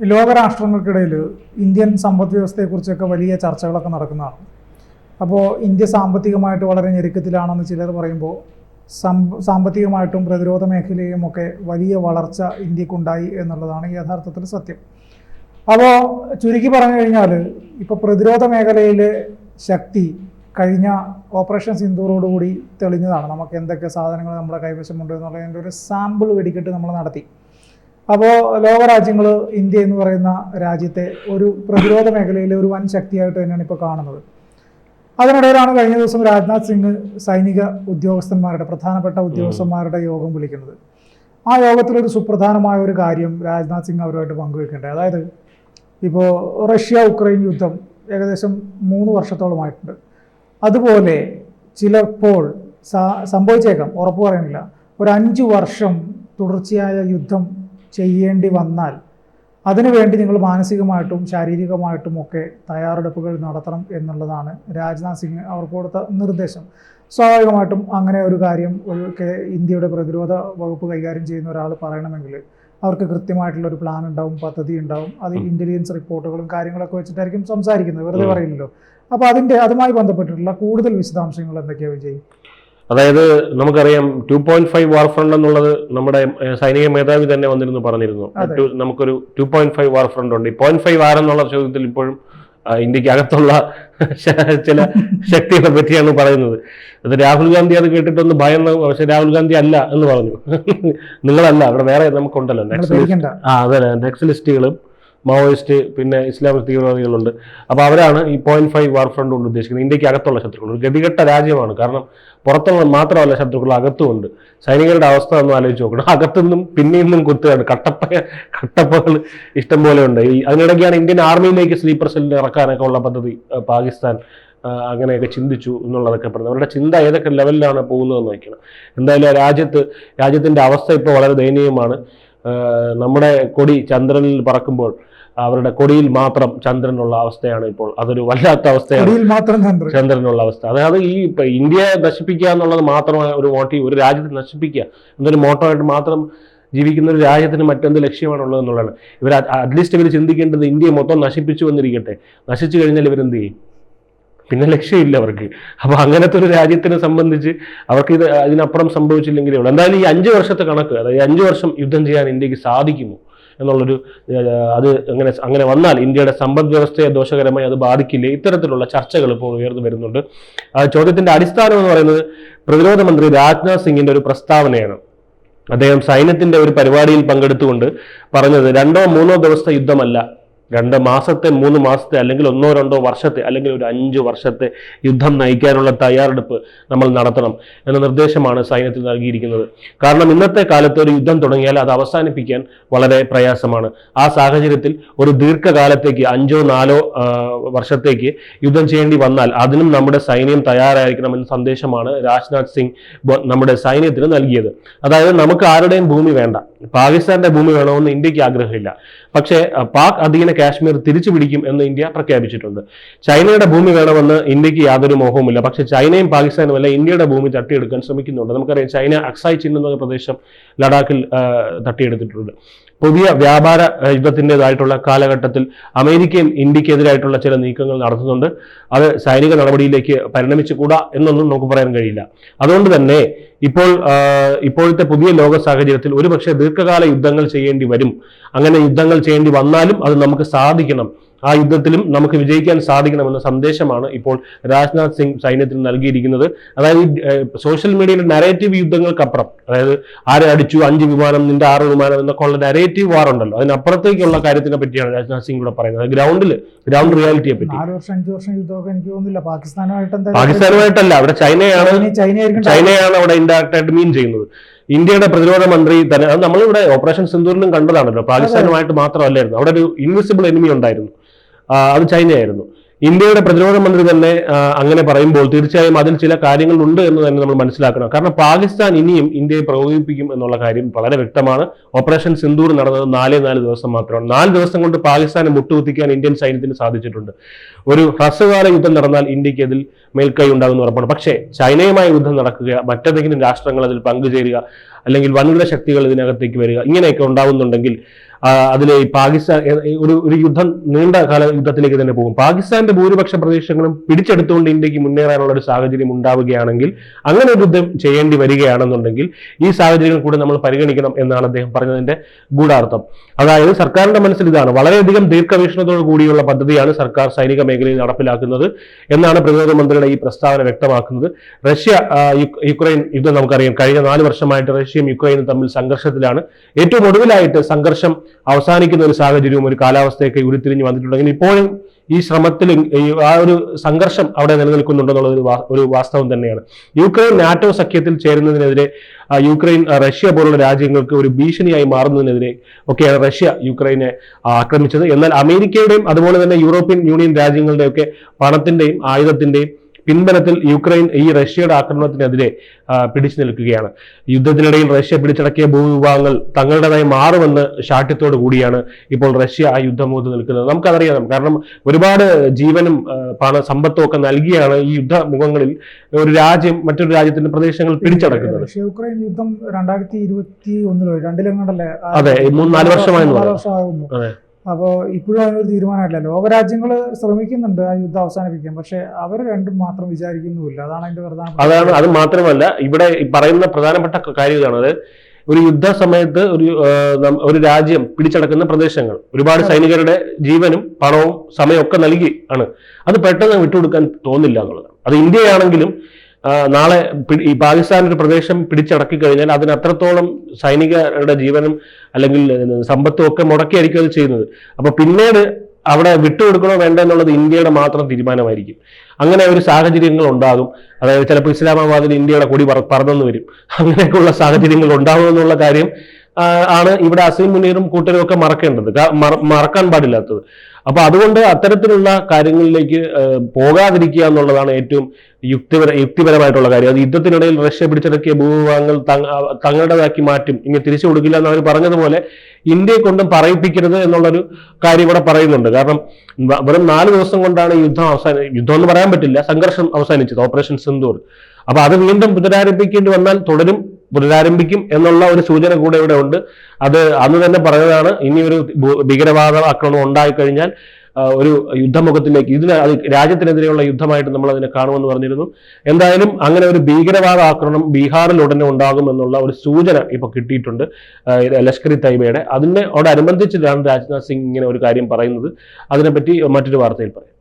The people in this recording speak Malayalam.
ലോകരാഷ്ട്രങ്ങൾക്കിടയിൽ ഇന്ത്യൻ സമ്പദ് വ്യവസ്ഥയെക്കുറിച്ചൊക്കെ വലിയ ചർച്ചകളൊക്കെ നടക്കുന്നതാണ്. അപ്പോൾ ഇന്ത്യ സാമ്പത്തികമായിട്ട് വളരെ ഞെരുക്കത്തിലാണെന്ന് ചിലർ പറയുമ്പോൾ സാമ്പത്തികമായിട്ടും പ്രതിരോധ മേഖലയും ഒക്കെ വലിയ വളർച്ച ഇന്ത്യക്കുണ്ടായി എന്നുള്ളതാണ് യഥാർത്ഥത്തിൽ സത്യം. അപ്പോൾ ചുരുക്കി പറഞ്ഞു കഴിഞ്ഞാൽ ഇപ്പോൾ പ്രതിരോധ മേഖലയിലെ ശക്തി കഴിഞ്ഞ ഓപ്പറേഷൻ സിന്ദൂറോടുകൂടി തെളിഞ്ഞതാണ്. നമുക്ക് എന്തൊക്കെ സാധനങ്ങൾ നമ്മുടെ കൈവശമുണ്ട് എന്നുള്ളതിന്റെ ഒരു സാമ്പിൾ വെടിക്കെട്ട് നമ്മൾ നടത്തി. അപ്പോൾ ലോകരാജ്യങ്ങൾ ഇന്ത്യ എന്ന് പറയുന്ന രാജ്യത്തെ ഒരു പ്രതിരോധ മേഖലയിലെ ഒരു വൻ ശക്തിയായിട്ട് തന്നെയാണ് ഇപ്പോൾ കാണുന്നത്. അതിനിടയിലാണ് കഴിഞ്ഞ ദിവസം രാജ്നാഥ് സിംഗ് സൈനിക ഉദ്യോഗസ്ഥന്മാരുടെ പ്രധാനപ്പെട്ട ഉദ്യോഗസ്ഥന്മാരുടെ യോഗം വിളിക്കുന്നത്. ആ യോഗത്തിലൊരു സുപ്രധാനമായ ഒരു കാര്യം രാജ്നാഥ് സിംഗ് അവരുമായിട്ട് പങ്കുവെക്കേണ്ടത്. അതായത് ഇപ്പോൾ റഷ്യ ഉക്രൈൻ യുദ്ധം ഏകദേശം മൂന്ന് വർഷത്തോളമായിട്ടുണ്ട്. അതുപോലെ ചിലപ്പോൾ സംഭവിച്ചേക്കാം ഉറപ്പ് പറയുന്നില്ല. ഒരു അഞ്ച് വർഷം തുടർച്ചയായ യുദ്ധം ചെയ്യേണ്ടി വന്നാൽ അതിനുവേണ്ടി നിങ്ങൾ മാനസികമായിട്ടും ശാരീരികമായിട്ടും ഒക്കെ തയ്യാറെടുപ്പുകൾ നടത്തണം എന്നുള്ളതാണ് രാജ്നാഥ് സിംഗ് അവർക്ക് കൊടുത്ത നിർദ്ദേശം. സ്വാഭാവികമായിട്ടും അങ്ങനെ ഒരു കാര്യം ഒരു ഇന്ത്യയുടെ പ്രതിരോധ വകുപ്പ് കൈകാര്യം ചെയ്യുന്ന ഒരാൾ പറയണമെങ്കിൽ അവർക്ക് കൃത്യമായിട്ടുള്ള ഒരു പ്ലാൻ ഉണ്ടാവും പദ്ധതി ഉണ്ടാവും. അത് ഇന്റലിജൻസ് റിപ്പോർട്ടുകളും കാര്യങ്ങളൊക്കെ വെച്ചിട്ടായിരിക്കും സംസാരിക്കുന്നത്. വെറുതെ. പറയില്ലല്ലോ. അപ്പോൾ അതിന്റെ അതുമായി ബന്ധപ്പെട്ടിട്ടുള്ള കൂടുതൽ വിശദാംശങ്ങൾ എന്തൊക്കെയാണ് വിജയ്? അതായത് നമുക്കറിയാം two point five war front എന്നുള്ളത് നമ്മുടെ സൈനിക മേധാവി തന്നെ വന്നിരുന്നു പറഞ്ഞിരുന്നു. നമുക്കൊരു two point five war front ഉണ്ട്. ഈ പോയിന്റ് ഫൈവ് ആർ എന്നുള്ള ചോദ്യത്തിൽ ഇപ്പോഴും ഇന്ത്യയ്ക്ക് അകത്തുള്ള ചില ശക്തികളെ പറ്റിയാണ് പറയുന്നത്. അത് രാഹുൽ ഗാന്ധി അത് കേട്ടിട്ടൊന്ന് ഭയന്ന് പക്ഷെ രാഹുൽ ഗാന്ധി അല്ല എന്ന് പറഞ്ഞു. നിങ്ങളല്ല അവിടെ വേറെ നമുക്കുണ്ടല്ലോ. നെക്സലിസ്റ്റ് ആ അതെ നെക്സലിസ്റ്റുകളും മാവോയിസ്റ്റ് പിന്നെ ഇസ്ലാമിക് തീവ്രവാദികളുണ്ട്. അപ്പോൾ അവരാണ് ഈ പോയിന്റ് ഫൈവ് വാർ ഫ്രണ്ട് കൊണ്ട് ഉദ്ദേശിക്കുന്നത്. ഇന്ത്യയ്ക്ക് അകത്തുള്ള ശത്രുക്കൾ. ഒരു ഗതികെട്ട രാജ്യമാണ്. കാരണം പുറത്തുള്ള മാത്രമല്ല ശത്രുക്കൾ അകത്തുമുണ്ട്. സൈനികരുടെ അവസ്ഥ ഒന്ന് ആലോചിച്ച് നോക്കണം. അകത്തുനിന്നും പിന്നെയും കുത്തുകയാണ്. കട്ടപ്പ കട്ടപ്പകൾ ഇഷ്ടംപോലെ ഉണ്ട്. ഈ അതിനിടയ്ക്കാണ് ഇന്ത്യൻ ആർമിയിലേക്ക് സ്ലീപ്പർ സെല്ലിൽ ഇറക്കാനൊക്കെ ഉള്ള പദ്ധതി പാകിസ്ഥാൻ അങ്ങനെയൊക്കെ ചിന്തിച്ചു എന്നുള്ളതൊക്കെ പറഞ്ഞു. അവരുടെ ചിന്ത ഏതൊക്കെ ലെവലിലാണ് പോകുന്നതെന്ന് നോക്കണം എന്തായാലും രാജ്യത്ത് രാജ്യത്തിന്റെ അവസ്ഥ ഇപ്പോൾ വളരെ ദയനീയമാണ്. നമ്മുടെ കൊടി ചന്ദ്രനിൽ പറക്കുമ്പോൾ അവരുടെ കൊടിയിൽ മാത്രം ചന്ദ്രനുള്ള അവസ്ഥയാണ് ഇപ്പോൾ. അതൊരു വല്ലാത്ത അവസ്ഥയാണ്. കൊടിയിൽ മാത്രം ചന്ദ്രൻ. ചന്ദ്രനുള്ള അവസ്ഥ. അതായത് ഈ ഇന്ത്യയെ നശിപ്പിക്കുക എന്നുള്ളത് മാത്രമായ ഒരു മോട്ടീവ് ഒരു രാജ്യത്തെ നശിപ്പിക്കുക. എന്നൊരു മോട്ടോ ആയിട്ട് മാത്രം ജീവിക്കുന്ന ഒരു രാജ്യത്തിന് മറ്റെന്ത് ലക്ഷ്യമാണുള്ളത് എന്നുള്ളതാണ്. ഇവർ അറ്റ്ലീസ്റ്റ് ഇവർ ചിന്തിക്കേണ്ടത് ഇന്ത്യയെ മൊത്തം നശിപ്പിച്ചു വന്നിരിക്കട്ടെ. നശിച്ചു കഴിഞ്ഞാൽ ഇവരെന്ത് ചെയ്യും? പിന്നെ ലക്ഷ്യമില്ല അവർക്ക്. അപ്പൊ അങ്ങനത്തെ ഒരു രാജ്യത്തിനെ സംബന്ധിച്ച് അവർക്ക് ഇത് അതിനപ്പുറം സംഭവിച്ചില്ലെങ്കിലേ ഉള്ളൂ. എന്തായാലും ഈ അഞ്ച് വർഷത്തെ കണക്ക് അതായത് അഞ്ച് വർഷം യുദ്ധം ചെയ്യാൻ ഇന്ത്യയ്ക്ക് സാധിക്കുമോ എന്നുള്ളൊരു അത് അങ്ങനെ അങ്ങനെ വന്നാൽ ഇന്ത്യയുടെ സമ്പദ് വ്യവസ്ഥയെ ദോഷകരമായി അത് ബാധിക്കില്ലേ? ഇത്തരത്തിലുള്ള ചർച്ചകൾ ഇപ്പോൾ ഉയർന്നു വരുന്നുണ്ട്. ആ ചോദ്യത്തിന്റെ അടിസ്ഥാനം എന്ന് പറയുന്നത് പ്രതിരോധ മന്ത്രി രാജ്നാഥ് സിംഗിന്റെ ഒരു പ്രസ്താവനയാണ്. അദ്ദേഹം സൈന്യത്തിന്റെ ഒരു പരിപാടിയിൽ പങ്കെടുത്തുകൊണ്ട് പറഞ്ഞത് രണ്ടോ മൂന്നോ ദിവസത്തെ യുദ്ധമല്ല രണ്ട് മാസത്തെ മൂന്ന് മാസത്തെ അല്ലെങ്കിൽ ഒന്നോ രണ്ടോ വർഷത്തെ അല്ലെങ്കിൽ ഒരു അഞ്ച് വർഷത്തെ യുദ്ധം നയിക്കാനുള്ള തയ്യാറെടുപ്പ് നമ്മൾ നടത്തണം എന്ന നിർദ്ദേശമാണ് സൈന്യത്തിൽ നൽകിയിരിക്കുന്നത്. കാരണം ഇന്നത്തെ കാലത്ത് ഒരു യുദ്ധം തുടങ്ങിയാൽ അത് അവസാനിപ്പിക്കാൻ വളരെ പ്രയാസമാണ്. ആ സാഹചര്യത്തിൽ ഒരു ദീർഘകാലത്തേക്ക് അഞ്ചോ നാലോ വർഷത്തേക്ക് യുദ്ധം ചെയ്യേണ്ടി വന്നാൽ അതിനും നമ്മുടെ സൈന്യം തയ്യാറായിരിക്കണം എന്ന സന്ദേശമാണ് രാജ്നാഥ് സിംഗ് നമ്മുടെ സൈന്യത്തിന് നൽകിയത്. അതായത് നമുക്ക് ആരുടെയും ഭൂമി വേണ്ട. പാകിസ്ഥാന്റെ ഭൂമി വേണമെന്ന് ഇന്ത്യയ്ക്ക് ആഗ്രഹമില്ല. പക്ഷേ പാക് അധീന കാശ്മീർ തിരിച്ചു പിടിക്കും എന്ന് ഇന്ത്യ പ്രഖ്യാപിച്ചിട്ടുണ്ട്. ചൈനയുടെ ഭൂമി വേണമെന്ന് ഇന്ത്യയ്ക്ക് യാതൊരു മോഹവുമില്ല. പക്ഷെ ചൈനയും പാകിസ്ഥാനും അല്ല ഇന്ത്യയുടെ ഭൂമി തട്ടിയെടുക്കാൻ ശ്രമിക്കുന്നുണ്ട്. നമുക്കറിയാം ചൈന അക്സായ് ചിഹ്നം എന്ന പ്രദേശം ലഡാക്കിൽ തട്ടിയെടുത്തിട്ടുണ്ട്. പുതിയ വ്യാപാര യുദ്ധത്തിന്റെതായിട്ടുള്ള കാലഘട്ടത്തിൽ അമേരിക്കയും ഇന്ത്യക്കെതിരായിട്ടുള്ള ചില നീക്കങ്ങൾ നടത്തുന്നുണ്ട്. അത് സൈനിക നടപടിയിലേക്ക് പരിണമിച്ചുകൂടാ എന്നൊന്നും നമുക്ക് പറയാൻ കഴിയില്ല. അതുകൊണ്ട് തന്നെ ഇപ്പോൾ ഇപ്പോഴത്തെ പുതിയ ലോക സാഹചര്യത്തിൽ ഒരുപക്ഷെ ദീർഘകാല യുദ്ധങ്ങൾ ചെയ്യേണ്ടി വരും. അങ്ങനെ യുദ്ധങ്ങൾ ചെയ്യേണ്ടി വന്നാലും അത് നമുക്ക് സാധിക്കണം. ആ യുദ്ധത്തിലും നമുക്ക് വിജയിക്കാൻ സാധിക്കണമെന്ന സന്ദേശമാണ് ഇപ്പോൾ രാജ്നാഥ് സിംഗ് സൈന്യത്തിന് നൽകിയിരിക്കുന്നത്. അതായത് സോഷ്യൽ മീഡിയയിലെ നരേറ്റീവ് യുദ്ധങ്ങൾക്കപ്പുറം അതായത് ആരെ അടിച്ചു അഞ്ച് വിമാനം നിന്റെ ആറ് വിമാനം എന്നൊക്കെ ഉള്ള നരേറ്റീവ് വാർ ഉണ്ടല്ലോ. അതിനപ്പുറത്തേക്കുള്ള കാര്യത്തിനെ പറ്റിയാണ് രാജ്നാഥ് സിംഗ് ഇവിടെ പറയുന്നത്. ഗ്രൗണ്ടിൽ ഗ്രൗണ്ട് റിയാലിറ്റിയെ പറ്റി. പാകിസ്ഥാനുമായിട്ടല്ല അവിടെ ചൈനയാണ് ചൈനയാണ് അവിടെ ഇൻഡയറക്റ്റ് ആയിട്ട് മീൻ ചെയ്യുന്നത്. ഇന്ത്യയുടെ പ്രതിരോധ മന്ത്രി തന്നെ അത് നമ്മളിവിടെ ഓപ്പറേഷൻ സിന്ദൂരിലും കണ്ടതാണല്ലോ. പാകിസ്ഥാനുമായിട്ട് മാത്രമല്ലായിരുന്നു. അവിടെ ഒരു ഇൻവിസിബിൾ എനിമി ഉണ്ടായിരുന്നു. അത് ചൈനയായിരുന്നു. ഇന്ത്യയുടെ പ്രതിരോധ മന്ത്രി തന്നെ അങ്ങനെ പറയുമ്പോൾ തീർച്ചയായും അതിൽ ചില കാര്യങ്ങളുണ്ട് എന്ന് തന്നെ നമ്മൾ മനസ്സിലാക്കണം. കാരണം പാകിസ്ഥാൻ ഇനിയും ഇന്ത്യയെ പ്രകോപിപ്പിക്കും എന്നുള്ള കാര്യം വളരെ വ്യക്തമാണ്. ഓപ്പറേഷൻ സിന്ദൂർ നടന്നത് നാലേ നാല് ദിവസം മാത്രമാണ്. നാല് ദിവസം കൊണ്ട് പാകിസ്ഥാനെ മുട്ടുകുത്തിക്കാൻ ഇന്ത്യൻ സൈന്യത്തിന് സാധിച്ചിട്ടുണ്ട്. ഒരു ഹ്രസ്വകാല യുദ്ധം നടന്നാൽ ഇന്ത്യയ്ക്ക് അതിൽ മേൽക്കൈ ഉണ്ടാകുന്ന ഉറപ്പാണ്. പക്ഷേ ചൈനയുമായി യുദ്ധം നടക്കുക മറ്റേതെങ്കിലും രാഷ്ട്രങ്ങൾ അതിൽ പങ്കുചേരുക അല്ലെങ്കിൽ വൻകിട ശക്തികൾ ഇതിനകത്തേക്ക് വരിക ഇങ്ങനെയൊക്കെ ഉണ്ടാകുന്നുണ്ടെങ്കിൽ അതിൽ ഈ പാകിസ്ഥാൻ ഒരു ഒരു യുദ്ധം നീണ്ട കാല യുദ്ധത്തിലേക്ക് തന്നെ പോകും. പാകിസ്ഥാന്റെ ഭൂരിപക്ഷ പ്രദേശങ്ങളും പിടിച്ചെടുത്തുകൊണ്ട് ഇന്ത്യയ്ക്ക് മുന്നേറാനുള്ള ഒരു സാഹചര്യം ഉണ്ടാവുകയാണെങ്കിൽ അങ്ങനെ ഒരു യുദ്ധം ചെയ്യേണ്ടി വരികയാണെന്നുണ്ടെങ്കിൽ ഈ സാഹചര്യങ്ങൾ കൂടി നമ്മൾ പരിഗണിക്കണം എന്നാണ് അദ്ദേഹം പറഞ്ഞതിന്റെ ഗൂഢാർത്ഥം. അതായത് സർക്കാരിന്റെ മനസ്സിൽ ഇതാണ് വളരെയധികം ദീർഘവീക്ഷണത്തോടു കൂടിയുള്ള പദ്ധതിയാണ് സർക്കാർ സൈനിക മേഖലയിൽ നടപ്പിലാക്കുന്നത് എന്നാണ് പ്രതിരോധ മന്ത്രിയുടെ ഈ പ്രസ്താവന വ്യക്തമാക്കുന്നത്. റഷ്യ യുക്രൈൻ യുദ്ധം നമുക്കറിയാം. കഴിഞ്ഞ നാല് വർഷമായിട്ട് റഷ്യയും യുക്രൈനും തമ്മിൽ സംഘർഷത്തിലാണ്. ഏറ്റവും ഒടുവിലായിട്ട് സംഘർഷം അവസാനിക്കുന്ന ഒരു സാഹചര്യവും ഒരു കാലാവസ്ഥയൊക്കെ ഉരുത്തിരിഞ്ഞ് വന്നിട്ടുണ്ടെങ്കിൽ ഇപ്പോഴും ഈ ശ്രമത്തിൽ ആ ഒരു സംഘർഷം അവിടെ നിലനിൽക്കുന്നുണ്ടെന്നുള്ളത് ഒരു വാസ്തവം തന്നെയാണ്. യുക്രൈൻ നാറ്റോ സഖ്യത്തിൽ ചേരുന്നതിനെതിരെ യുക്രൈൻ റഷ്യ പോലുള്ള രാജ്യങ്ങൾക്ക് ഒരു ഭീഷണിയായി മാറുന്നതിനെതിരെ ഒക്കെയാണ് റഷ്യ യുക്രൈനെ ആക്രമിച്ചത്. എന്നാൽ അമേരിക്കയുടെയും അതുപോലെ തന്നെ യൂറോപ്യൻ യൂണിയൻ രാജ്യങ്ങളുടെയൊക്കെ പണത്തിന്റെയും ആയുധത്തിന്റെയും പിൻബലത്തിൽ യുക്രൈൻ ഈ റഷ്യയുടെ ആക്രമണത്തിനെതിരെ പിടിച്ചു നിൽക്കുകയാണ്. യുദ്ധത്തിനിടയിൽ റഷ്യ പിടിച്ചടക്കിയ ഭൂവിഭാഗങ്ങൾ തങ്ങളുടേതായി മാറുമെന്ന് ശാഠ്യത്തോടു കൂടിയാണ് ഇപ്പോൾ റഷ്യ ആ യുദ്ധമുഖത്ത് നിൽക്കുന്നത്. നമുക്കതറിയാം. കാരണം ഒരുപാട് ജീവനും പണ സമ്പത്തും ഒക്കെ നൽകിയാണ് ഈ യുദ്ധമുഖങ്ങളിൽ ഒരു രാജ്യം മറ്റൊരു രാജ്യത്തിന്റെ പ്രദേശങ്ങൾ പിടിച്ചടക്കുന്നത്. റഷ്യ യുക്രൈൻ യുദ്ധം രണ്ടായിരത്തി ഇരുപത്തി ഒന്നിലോ രണ്ടിലെങ്ങാണ്ടല്ലേ? അതെ, മൂന്ന് നാല്. വർഷമാകുന്നു. അതെ. അപ്പോൾ ഇപ്പോഴും അതിനൊരു തീരുമാനമായിട്ടില്ല. ലോകരാജ്യങ്ങൾ ശ്രമിക്കുന്നുണ്ട് ആ യുദ്ധം അവസാനിപ്പിക്കാൻ. പക്ഷേ അവർ രണ്ടും മാത്രം വിചാരിക്കുന്നുമില്ല. അതാണ് അതിന്റെ പ്രധാന അതാണ് അത് മാത്രമല്ല ഇവിടെ പറയുന്ന പ്രധാനപ്പെട്ട കാര്യം ഇതാണ്. അത് ഒരു യുദ്ധ സമയത്ത് ഒരു ഒരു രാജ്യം പിടിച്ചടക്കുന്ന പ്രദേശങ്ങൾ ഒരുപാട് സൈനികരുടെ ജീവനും പണവും സമയവും ഒക്കെ നൽകി ആണ്. അത് പെട്ടെന്ന് വിട്ടുകൊടുക്കാൻ തോന്നില്ല എന്നുള്ളതാണ് അത് ഇന്ത്യയാണെങ്കിലും നാളെ ഈ പാകിസ്ഥാൻ ഒരു പ്രദേശം പിടിച്ചടക്കി കഴിഞ്ഞാൽ അതിന് അത്രത്തോളം സൈനികരുടെ ജീവനും അല്ലെങ്കിൽ സമ്പത്തും ഒക്കെ മുടക്കിയായിരിക്കും അത് ചെയ്യുന്നത്. അപ്പൊ പിന്നീട് അവിടെ വിട്ടുകൊടുക്കണോ വേണ്ട എന്നുള്ളത് ഇന്ത്യയുടെ മാത്രം തീരുമാനമായിരിക്കും. അങ്ങനെ ഒരു സാഹചര്യങ്ങൾ ഉണ്ടാകും. അതായത് ചിലപ്പോൾ ഇസ്ലാമാബാദിൽ ഇന്ത്യയുടെ കൊടി പറന്നു വരും. അങ്ങനെയൊക്കെയുള്ള സാഹചര്യങ്ങൾ ഉണ്ടാകും എന്നുള്ള കാര്യം ആണ് ഇവിടെ അസീം മുനീറും കൂട്ടരും ഒക്കെ മറക്കേണ്ടത്. മറക്കാൻ പാടില്ലാത്തത്. അപ്പൊ അതുകൊണ്ട് അത്തരത്തിലുള്ള കാര്യങ്ങളിലേക്ക് പോകാതിരിക്കുക എന്നുള്ളതാണ് ഏറ്റവും യുക്തിപര യുക്തിപരമായിട്ടുള്ള കാര്യം. അത് യുദ്ധത്തിനിടയിൽ റഷ്യ പിടിച്ചടക്കിയ ഭൂവിഭാഗങ്ങൾ തങ്ങളുടേതാക്കി മാറ്റും. ഇനി തിരിച്ചു കൊടുക്കില്ല എന്ന് അവർ പറഞ്ഞതുപോലെ ഇന്ത്യയെ കൊണ്ടും പറയിപ്പിക്കരുത് എന്നുള്ളൊരു കാര്യം ഇവിടെ പറയുന്നുണ്ട്. കാരണം വെറും നാല് ദിവസം കൊണ്ടാണ് യുദ്ധം അവസാന യുദ്ധം എന്ന് പറയാൻ പറ്റില്ല സംഘർഷം അവസാനിച്ചത് ഓപ്പറേഷൻ സിന്ധൂർ അപ്പൊ അത് വീണ്ടും പുനരാരംഭിക്കേണ്ടി വന്നാൽ തുടരും. പുനരാരംഭിക്കും എന്നുള്ള ഒരു സൂചന കൂടെ ഇവിടെ ഉണ്ട്. അത് അന്ന് തന്നെ പറഞ്ഞതാണ് ഇനി ഒരു ഭീകരവാദ ആക്രമണം ഉണ്ടായിക്കഴിഞ്ഞാൽ ഒരു യുദ്ധമുഖത്തിലേക്ക് ഇതിന് അത് രാജ്യത്തിനെതിരെയുള്ള യുദ്ധമായിട്ട് നമ്മൾ അതിനെ കാണുമെന്ന് പറഞ്ഞിരുന്നു. എന്തായാലും അങ്ങനെ ഒരു ഭീകരവാദ ആക്രമണം ബീഹാറിൽ ഉടനെ ഉണ്ടാകും എന്നുള്ള ഒരു സൂചന ഇപ്പോൾ കിട്ടിയിട്ടുണ്ട് ലഷ്കർ ഇ തൈബയുടെ. അതിനോടനുബന്ധിച്ചിട്ടാണ് രാജ്നാഥ് സിംഗ് ഇങ്ങനെ ഒരു കാര്യം പറയുന്നത്. അതിനെപ്പറ്റി മറ്റൊരു വാർത്തയിൽ പറയാം.